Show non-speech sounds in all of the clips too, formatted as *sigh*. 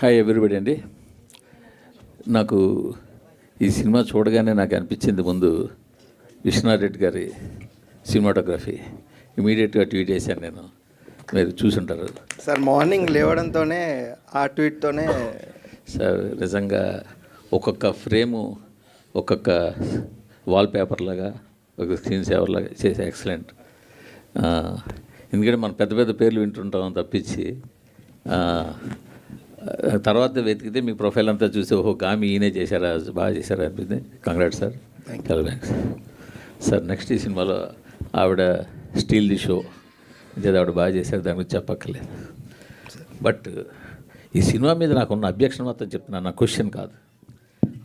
Hi everybody అండి. నాకు ఈ సినిమా చూడగానే నాకు అనిపించింది ముందు విశ్వనాథ్ గారి సినిమాటోగ్రఫీ. ఇమీడియట్గా ట్వీట్ చేశాను నేను. మీరు చూసుంటారు. సార్ మార్నింగ్ లేవడంతోనే ఆ ట్వీట్తోనే సార్ నిజంగా ఒక్కొక్క ఫ్రేము ఒక్కొక్క వాల్ పేపర్ లాగా ఒక స్క్రీన్ సేవర్ లాగా చేసే ఎక్సలెంట్ ఎందుకంటే మనం పెద్ద పెద్ద పేర్లు వింటుంటాం తప్పించి తర్వాత వెతికితే మీ ప్రొఫైల్ అంతా చూసి ఓహో గామి ఈయనే చేశారా బాగా చేశారా అనిపింది కంగ్రాట్ సార్ చాలా థ్యాంక్స్ సార్. నెక్స్ట్ ఈ సినిమాలో ఆవిడ స్టీల్ ది షో అంటే ఆవిడ బాగా చేశారు దాని గురించి చెప్పక్కర్లేదు. బట్ ఈ సినిమా మీద నాకున్న అబ్జెక్షన్ మొత్తం చెప్తున్నాను నా క్వశ్చన్ కాదు.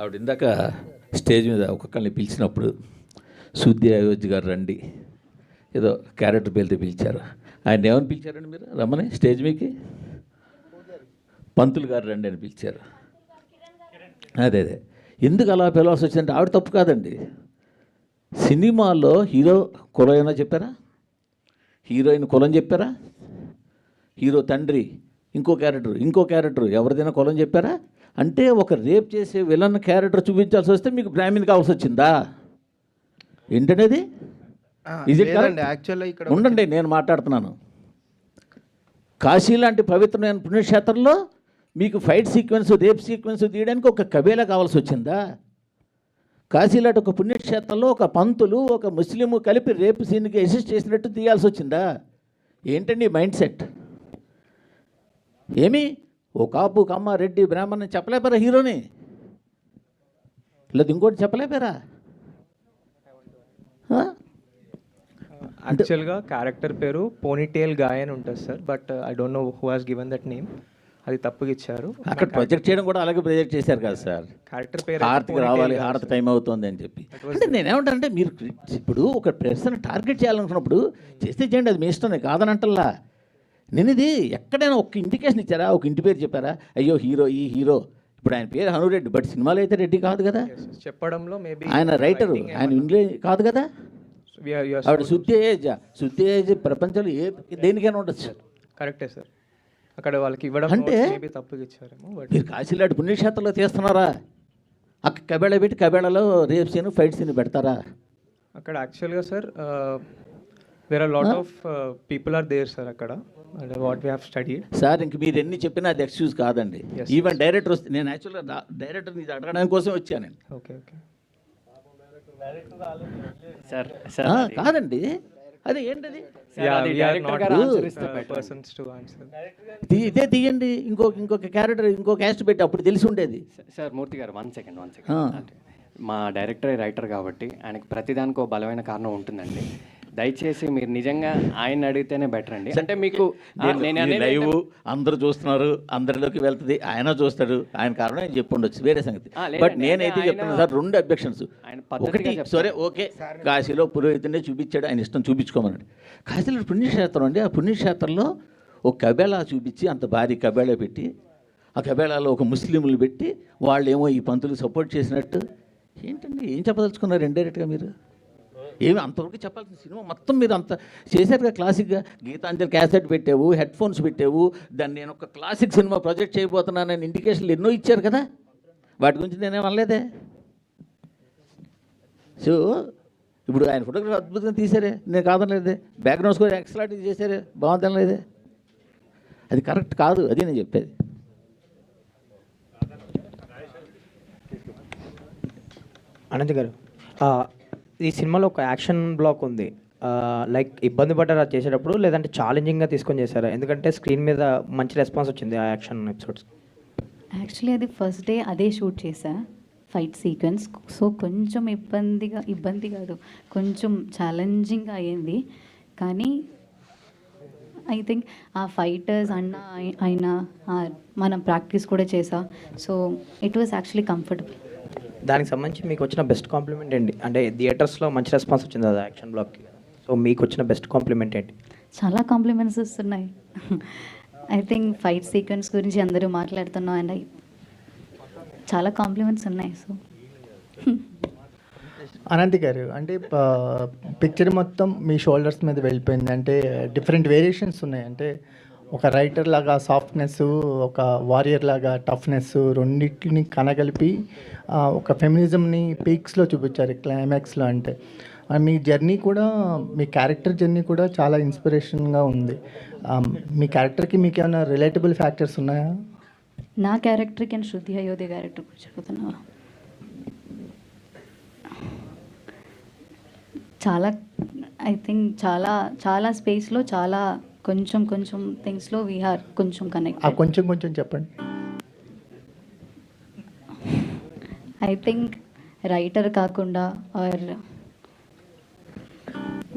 ఆవిడ ఇందాక స్టేజ్ మీద ఒక్కొక్కరిని పిలిచినప్పుడు సుద్ది అయోధ్య గారు రండి. ఏదో క్యారెక్టర్ పేరుతో పిలిచారు. ఆయన ఏమని పిలిచారండి మీరు? రమ్మని స్టేజ్ మీకు పంతులు గారు రండి అని పిలిచారు. అదే అదే. ఎందుకు అలా పిలవాల్సి వచ్చిందంటే ఆవిడ తప్పు కాదండి. సినిమాలో హీరో కులం చెప్పారా? హీరోయిన్ కులం చెప్పారా? హీరో తండ్రి ఇంకో క్యారెక్టర్ ఇంకో క్యారెక్టర్ ఎవరిదైనా కులం చెప్పారా? అంటే ఒక రేప్ చేసే విలన్ క్యారెక్టర్ చూపించాల్సి వస్తే మీకు బ్రాహ్మణ్ కావాల్సి వచ్చిందా? ఏంటనేది ఇక్కడ ఉండండి నేను మాట్లాడుతున్నాను. కాశీ లాంటి పవిత్రమైన పుణ్యక్షేత్రంలో మీకు ఫైట్ సీక్వెన్స్ రేప్ సీక్వెన్స్ తీయడానికి ఒక కబేలా కావాల్సి వచ్చిందా? కాశీలాట ఒక పుణ్యక్షేత్రంలో ఒక పంతులు ఒక ముస్లిము కలిపి రేపు సీన్కి అసిస్ట్ చేసినట్టు తీయాల్సి వచ్చిందా? ఏంటండి మైండ్ సెట్ ఏమి? ఓ కాపు కమ్మ రెడ్డి బ్రాహ్మణ్ చెప్పలేపారా హీరోని? లేదు ఇంకోటి చెప్పలేపారా? యాక్చువల్గా క్యారెక్టర్ పేరు పోనీటేల్ గాయ్ అని ఉంటుంది sir but I don't know who has given that name అది తప్పుగా ఇచ్చారు అక్కడ ప్రొజెక్ట్ చేయడం కూడా అలాగే ప్రొజెక్ట్ చేశారు కదా సార్ క్యారెక్టర్ పేరు హారతికి రావాలి హారతి టైం అవుతుంది అని చెప్పి. అంటే నేనేమంటానంటే మీరు ఇప్పుడు ఒక పర్సన్ టార్గెట్ చేయాలనుకున్నప్పుడు చేస్తే చేయండి అది మీ ఇష్టం నేను కాదనంటల్లా. నేను ఇది ఎక్కడైనా ఒక ఇండికేషన్ ఇచ్చారా? ఒక ఇంటి పేరు చెప్పారా? అయ్యో హీరో ఈ హీరో ఇప్పుడు ఆయన పేరు హనురెడ్డి బట్ సినిమాలో అయితే రెడ్డి కాదు కదా. చెప్పడంలో మేబీ ఆయన రైటరు ఆయన ఇంగ్లీష్ కాదు కదా? ఆవిడ శుద్ధి ఏజ్ శుద్ధి ఏజ్ ప్రపంచంలో ఏ దేనికైనా ఉండొచ్చు. కరెక్టే సార్ అక్కడ వాళ్ళకి ఇవ్వడం అంటే- తప్పుగా ఇచ్చారేమో మీరు కాశీలాంటి పుణ్యక్షేత్రంలో తీస్తున్నారా అక్కడ కబేళ పెట్టి కబేళలో రేప్ సీన్ ఫైట్ సీన్ పెడతారా? అక్కడ యాక్చువల్గా sir there are lot of people are there sir అక్కడ. And what we have studied sir ఇంక మీరు ఎన్ని చెప్పినా అది ఎక్స్క్యూజ్ కాదండి. ఈవెన్ డైరెక్టర్ వస్తే నేను యాక్చువల్గా డైరెక్టర్ ఇది అడగడానికి కోసం వచ్చాను నేను. ఓకే ఓకే సార్ కాదండి. అదే ఏంటది? పర్సన్స్ టు ఆన్సర్ తీ- ఇదే తీయండి ఇంకో ఇంకొక క్యారెక్టర్ ఇంకో క్యాస్ట్ పెట్టి అప్పుడు తెలిసి ఉండేది. Sir Murthy garu one second one. Second మా డైరెక్టర్ రైటర్ కాబట్టి ఆయనకి ప్రతిదానికి ఒక బలమైన కారణం ఉంటుందండి. దయచేసి మీరు నిజంగా ఆయన అడిగితేనే బెటర్ అండి. అంటే మీకు నేను లైవ్ అందరూ చూస్తున్నారు అందరిలోకి వెళ్తుంది ఆయన చూస్తాడు ఆయన కారణం ఆయన చెప్పి ఉండొచ్చు వేరే సంగతి. బట్ నేనైతే చెప్తున్నాను సార్ రెండు అబ్జెక్షన్స్ ఒకటి. సరే ఓకే కాశీలో పురోహితుడే చూపించాడు ఆయన ఇష్టం చూపించుకోమన్నాడు కాశీలో పుణ్యక్షేత్రం అండి ఆ పుణ్యక్షేత్రంలో ఒక కబేళా చూపించి అంత భారీ కబేళా పెట్టి ఆ కబేళాలో ఒక ముస్లింలు పెట్టి వాళ్ళేమో ఈ పంతులు సపోర్ట్ చేసినట్టు. ఏంటండి ఏం చెప్పదలుచుకున్నారు ఇండైరెక్ట్గా మీరు? ఏమి అంతవరకు చెప్పాల్సిన సినిమా మొత్తం మీరు అంత చేశారుగా క్లాసిక్గా. గీతాంజలి క్యాసెట్ పెట్టావు హెడ్ ఫోన్స్ పెట్టావు దాన్ని నేను ఒక క్లాసిక్ సినిమా ప్రొజెక్ట్ చేయబోతున్నానని ఇండికేషన్లు ఎన్నో ఇచ్చారు కదా. వాటి గురించి నేనేం అనలేదే. సో ఇప్పుడు ఆయన ఫోటోగ్రఫీ అద్భుతంగా తీశారే. నేను కాదనలేదే. బ్యాక్గ్రౌండ్ స్కోర్ ఎక్సలెంట్ చేశారే. బాగుందనలేదే. అది కరెక్ట్ కాదు. అది నేను చెప్పేది. అనంత్ గారు ఈ సినిమాలో ఒక యాక్షన్ బ్లాక్ ఉంది. లైక్ ఇబ్బంది పడ్డారా చేసేటప్పుడు లేదంటే ఛాలెంజింగ్గా తీసుకొని చేశారా? ఎందుకంటే స్క్రీన్ మీద మంచి రెస్పాన్స్ వచ్చింది ఆ యాక్షన్ ఎపిసోడ్స్ యాక్చువల్లీ అది ఫస్ట్ డే అదే షూట్ చేశా. ఫైట్ సీక్వెన్స్ సో కొంచెం ఇబ్బందిగా ఇబ్బంది కాదు. కొంచెం ఛాలెంజింగ్ అయ్యింది కానీ ఐ థింక్ ఆ ఫైటర్స్ అన్న అయినా మనం ప్రాక్టీస్ కూడా చేసా so it was actually comfortable దానికి సంబంధించి మీకు వచ్చిన బెస్ట్ కాంప్లిమెంట్ ఏంటి? అంటే థియేటర్స్లో మంచి రెస్పాన్స్ వచ్చింది అది యాక్షన్ బ్లాక్కి సో మీకు వచ్చిన బెస్ట్ కాంప్లిమెంట్ ఏంటి? చాలా కాంప్లిమెంట్స్ వస్తున్నాయి. ఐ థింక్ ఫైట్ సీక్వెన్స్ గురించి అందరూ మాట్లాడుతున్నాం అండ్ చాలా కాంప్లిమెంట్స్ ఉన్నాయి సో అనంతి గారు అంటే పిక్చర్ మొత్తం మీ షోల్డర్స్ మీద వెళ్ళిపోయింది. అంటే డిఫరెంట్ వేరియేషన్స్ ఉన్నాయి. అంటే ఒక రైటర్ లాగా సాఫ్ట్నెస్ ఒక వారియర్ లాగా టఫ్నెస్ రెండింటిని కనగలిపి ఒక ఫెమినిజంని పీక్స్లో చూపించారు క్లైమాక్స్లో అంటే. మీ జర్నీ కూడా మీ క్యారెక్టర్ జర్నీ కూడా చాలా ఇన్స్పిరేషన్గా ఉంది. మీ క్యారెక్టర్కి మీకు ఏమైనా రిలేటబుల్ ఫ్యాక్టర్స్ ఉన్నాయా? నా క్యారెక్టర్కి అండ్ శృతి అయోధ్య క్యారెక్టర్ గురించి చాలా ఐ థింక్ చాలా చాలా స్పేస్లో చాలా కొంచెం కొంచెం థింగ్స్లో వీఆర్ కొంచెం ఆ కనెక్ట్ కొంచెం కొంచెం చెప్పండి. ఐ థింక్ రైటర్ కాకుండా ఆర్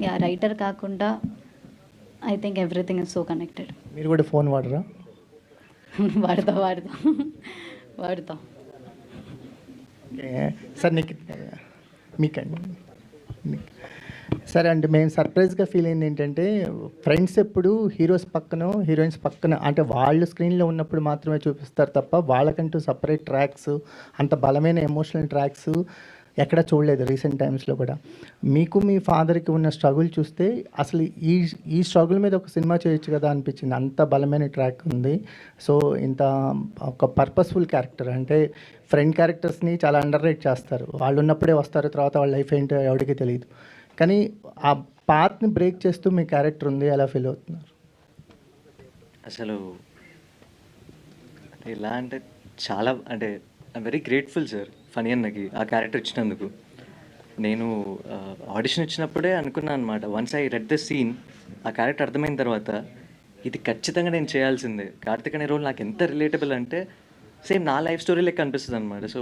యా రైటర్ కాకుండా I think everything is so connected మీరు కూడా ఫోన్ వాడరా? వాడతా వాడతా. *laughs* వాడతా. ఓకే. సార్ నీకు మీకండి. మీకు. సరే అండి మేము సర్ప్రైజ్గా ఫీల్ అయింది ఏంటంటే ఫ్రెండ్స్ ఎప్పుడు హీరోస్ పక్కన హీరోయిన్స్ పక్కన అంటే వాళ్ళు స్క్రీన్లో ఉన్నప్పుడు మాత్రమే చూపిస్తారు తప్ప వాళ్ళకంటూ సపరేట్ ట్రాక్స్ అంత బలమైన ఎమోషనల్ ట్రాక్స్ ఎక్కడ చూడలేదు రీసెంట్ టైమ్స్లో కూడా. మీకు మీ ఫాదర్కి ఉన్న స్ట్రగుల్ చూస్తే అసలు ఈ ఈ స్ట్రగుల్ మీద ఒక సినిమా చేయొచ్చు కదా అనిపించింది. అంత బలమైన ట్రాక్ ఉంది. సో ఇంత ఒక పర్పస్ఫుల్ క్యారెక్టర్ అంటే ఫ్రెండ్ క్యారెక్టర్స్ని చాలా అండర్ రేట్ చేస్తారు. వాళ్ళు ఉన్నప్పుడే వస్తారు తర్వాత వాళ్ళ లైఫ్ ఏంటో ఎవరికి తెలియదు. కానీ ఆ పాత్ని బ్రేక్ చేస్తూ మీ క్యారెక్టర్ ఉంది ఎలా ఫీల్ అవుతున్నారు? అసలు ఎలా అంటే చాలా అంటే I'm very grateful sir Phani అన్నకి ఆ క్యారెక్టర్ ఇచ్చినందుకు. నేను ఆడిషన్ ఇచ్చినప్పుడే అనుకున్నాను అనమాట once I read the scene ఆ క్యారెక్టర్ అర్థమైన తర్వాత ఇది ఖచ్చితంగా నేను చేయాల్సిందే. కార్తిక్ అనే రోల్ నాకు ఎంత రిలేటబుల్ అంటే సేమ్ నా లైఫ్ స్టోరీ లెక్క అనిపిస్తుంది అనమాట so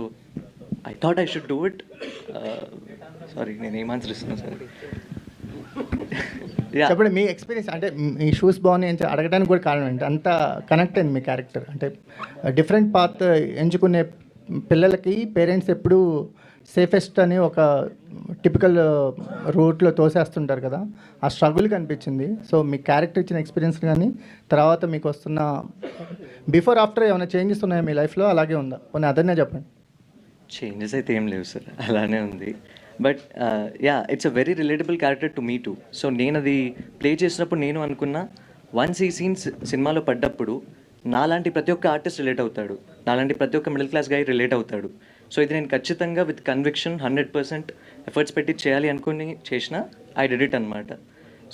I thought I should do it sorry నేను ఏం ఆన్సర్ ఇస్తున్నాను సార్ చెప్పండి మీ ఎక్స్పీరియన్స్ అంటే మీ షూస్ బాగున్నాయి అని అడగడానికి కూడా కారణం ఏంటి? అంత కనెక్ట్ అయింది మీ క్యారెక్టర్ అంటే డిఫరెంట్ పాత్ ఎంచుకునే పిల్లలకి పేరెంట్స్ ఎప్పుడు సేఫెస్ట్ అని ఒక టిపికల్ రూట్లో తోసేస్తుంటారు కదా. ఆ స్ట్రగుల్ కనిపించింది. సో మీ క్యారెక్టర్ ఇచ్చిన ఎక్స్పీరియన్స్ కానీ తర్వాత మీకు వస్తున్న బిఫోర్ ఆఫ్టర్ ఏమైనా చేంజెస్ ఉన్నాయా మీ లైఫ్లో అలాగే ఉందా? కొన్ని అదనే చెప్పండి. చేంజెస్ అయితే ఏం లేవు సార్ అలానే ఉంది. But yeah it's a very relatable character to me too so నేను అది ప్లే చేసినప్పుడు నేను అనుకున్నా వన్స్ ఈ సీన్స్ సినిమాలో పడ్డప్పుడు నాలాంటి ప్రతి ఒక్క ఆర్టిస్ట్ రిలేట్ అవుతాడు. నాలాంటి ప్రతి ఒక్క మిడిల్ క్లాస్ గై రిలేట్ అవుతాడు. సో ఇది నేను ఖచ్చితంగా with conviction hundred percent efforts పెట్టి చేయాలి అనుకుని చేసిన ఐ డిడ్ ఇట్ అనమాట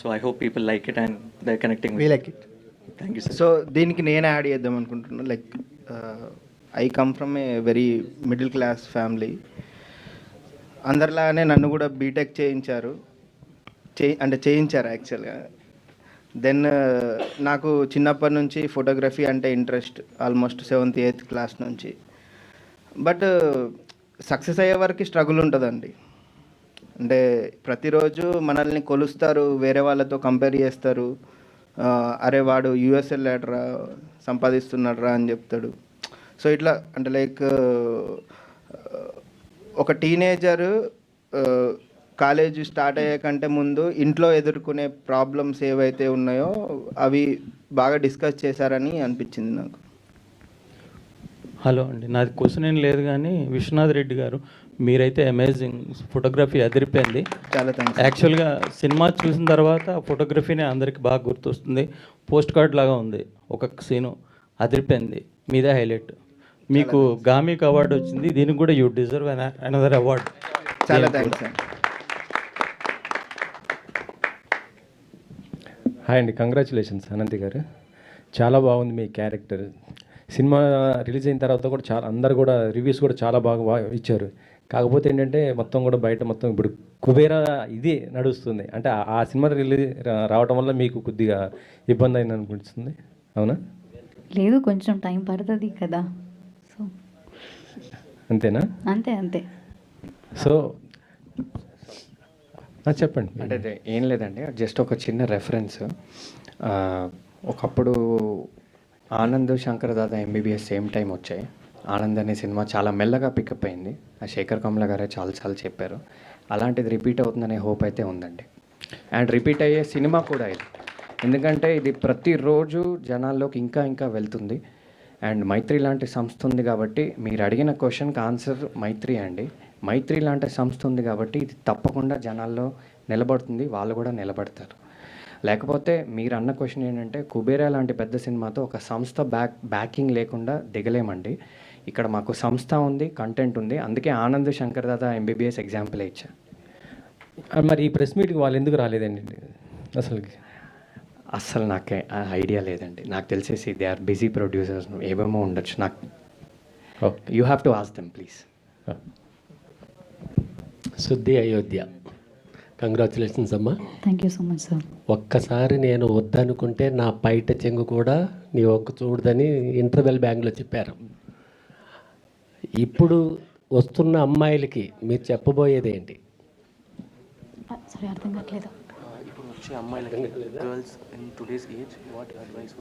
so I hope people like it and the connecting we like it thank you sir so దీనికి నేను యాడ్ చేద్దాం అనుకుంటున్నాను like I come from a very middle class family అందరిలాగానే నన్ను కూడా బీటెక్ చేయించారు. చే అంటే చేయించారు యాక్చువల్గా దెన్ uh, నాకు చిన్నప్పటి నుంచి ఫోటోగ్రఫీ అంటే interest almost seventh eighth class నుంచి. బట్ సక్సెస్ uh, అయ్యే వరకు స్ట్రగుల్ ఉంటుందండి. అంటే ప్రతిరోజు మనల్ని కొలుస్తారు వేరే వాళ్ళతో కంపేర్ చేస్తారు. Uh, అరే వాడు యూఎస్ వెళ్ళాడరా సంపాదిస్తున్నాడురా అని చెప్తాడు. సో ఇట్లా అంటే లైక్ ఒక టీనేజర్ కాలేజ్ స్టార్ట్ అయ్యే కంటే ముందు ఇంట్లో ఎదుర్కొనే ప్రాబ్లమ్స్ ఏవైతే ఉన్నాయో అవి బాగా డిస్కస్ చేశారని అనిపించింది నాకు. హలో అండి. నాది క్వశ్చన్ ఏం లేదు కానీ విశ్వనాథ్ రెడ్డి గారు మీరైతే అమేజింగ్ ఫోటోగ్రఫీ అదిరిపోయింది. చాలా థ్యాంక్స్ యాక్చువల్గా సినిమా చూసిన తర్వాత ఫోటోగ్రఫీనే అందరికి బాగా గుర్తొస్తుంది. పోస్ట్ కార్డ్ లాగా ఉంది. ఒక్కొక్క సీను అదిరిపోయింది. మీదే హైలైట్ మీకు గామిక్ అవార్డు వచ్చింది. దీనికి కూడా యూ డిజర్వ్ అనదర్ అవార్డ్ చాలా థ్యాంక్స్ అండి హాయ్ అండి కంగ్రాచులేషన్స్ అనంతి గారు. చాలా బాగుంది మీ క్యారెక్టర్ సినిమా రిలీజ్ అయిన తర్వాత కూడా చాలా అందరు కూడా రివ్యూస్ కూడా చాలా బాగా ఇచ్చారు. కాకపోతే ఏంటంటే మొత్తం కూడా బయట మొత్తం ఇప్పుడు కుబేరా ఇది నడుస్తుంది. అంటే ఆ- సినిమా రిలీజ్ రావడం వల్ల మీకు కొద్దిగా ఇబ్బంది అయింది అనిపిస్తుంది అవునా? లేదు కొంచెం టైం పడుతుంది కదా. అంతేనా? అంతే అంతే. సో చెప్పండి. అంటే అదే ఏం లేదండి. జస్ట్ ఒక చిన్న రెఫరెన్స్ ఒకప్పుడు Anand Shankar Dada MBBS same time వచ్చాయి. ఆనంద్ అనే సినిమా చాలా మెల్లగా పికప్ అయింది. ఆ శేఖర్ కమల గారే చాలా చాలా చెప్పారు. అలాంటిది రిపీట్ అవుతుందనే హోప్ అయితే ఉందండి. అండ్ రిపీట్ అయ్యే సినిమా కూడా ఇది. ఎందుకంటే ఇది ప్రతిరోజు జనాల్లోకి ఇంకా ఇంకా వెళ్తుంది. అండ్ మైత్రి లాంటి సంస్థ ఉంది కాబట్టి మీరు అడిగిన క్వశ్చన్కి ఆన్సర్ మైత్రి అండి. మైత్రి లాంటి సంస్థ ఉంది కాబట్టి ఇది తప్పకుండా జనాల్లో నిలబడుతుంది వాళ్ళు కూడా నిలబడతారు. లేకపోతే మీరు అన్న క్వశ్చన్ ఏంటంటే కుబేరా లాంటి పెద్ద సినిమాతో ఒక సంస్థ బ్యాక్ బ్యాకింగ్ లేకుండా దిగలేమండి. ఇక్కడ మాకు సంస్థ ఉంది కంటెంట్ ఉంది. అందుకే ఆనంద్ శంకర్ దాదా ఎంబీబీఎస్ ఎగ్జాంపుల్ ఇచ్చా. మరి ఈ ప్రెస్ మీట్కి వాళ్ళు ఎందుకు రాలేదండి? అసలుకి? అస్సలు నాకే ఐడియా లేదండి. నాకు తెలిసేసి దే ఆర్ బిజీ ప్రొడ్యూసర్స్ ఏమేమో ఉండొచ్చు. నాకు okay you have to ask them please Shuddhi Ayodhya congratulations అమ్మా. Thank you so much sir ఒక్కసారి నేను వద్దనుకుంటే నా పైట చెంగు కూడా నీ ఒక్క చూడదని ఇంటర్వెల్ బ్యాంక్లో చెప్పారు. ఇప్పుడు వస్తున్న అమ్మాయిలకి మీరు చెప్పబోయేది ఏంటి? సరే అర్థం కావట్లేదు. వచ్చే అమ్మాయిలకి girls in today's age what advice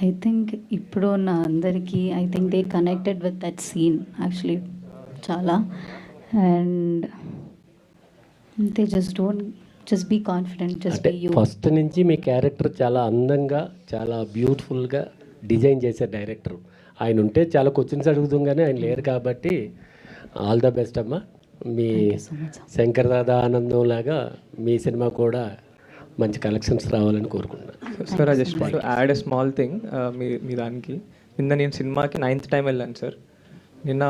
I think ఇప్పుడు ఉన్న అందరికీ I think they connected with that scene actually చాలా. And they just don't just be confident just be you first నుంచి మీ క్యారెక్టర్ చాలా అందంగా చాలా బ్యూటిఫుల్గా డిజైన్ చేశారు డైరెక్టర్ ఆయన ఉంటే చాలా క్వశ్చన్స్ అడుగుతాం కానీ ఆయన లేరు కాబట్టి ఆల్ ద బెస్ట్ అమ్మా. మీ శంకర్ దాదా ఆనందం లాగా మీ సినిమా కూడా మంచి కలెక్షన్స్ రావాలని కోరుకుంటున్నాను. Sir I just want add a small thing మీ మీ దానికి. నిన్న నేను సినిమాకి నైన్త్ టైం వెళ్ళాను సార్ నిన్న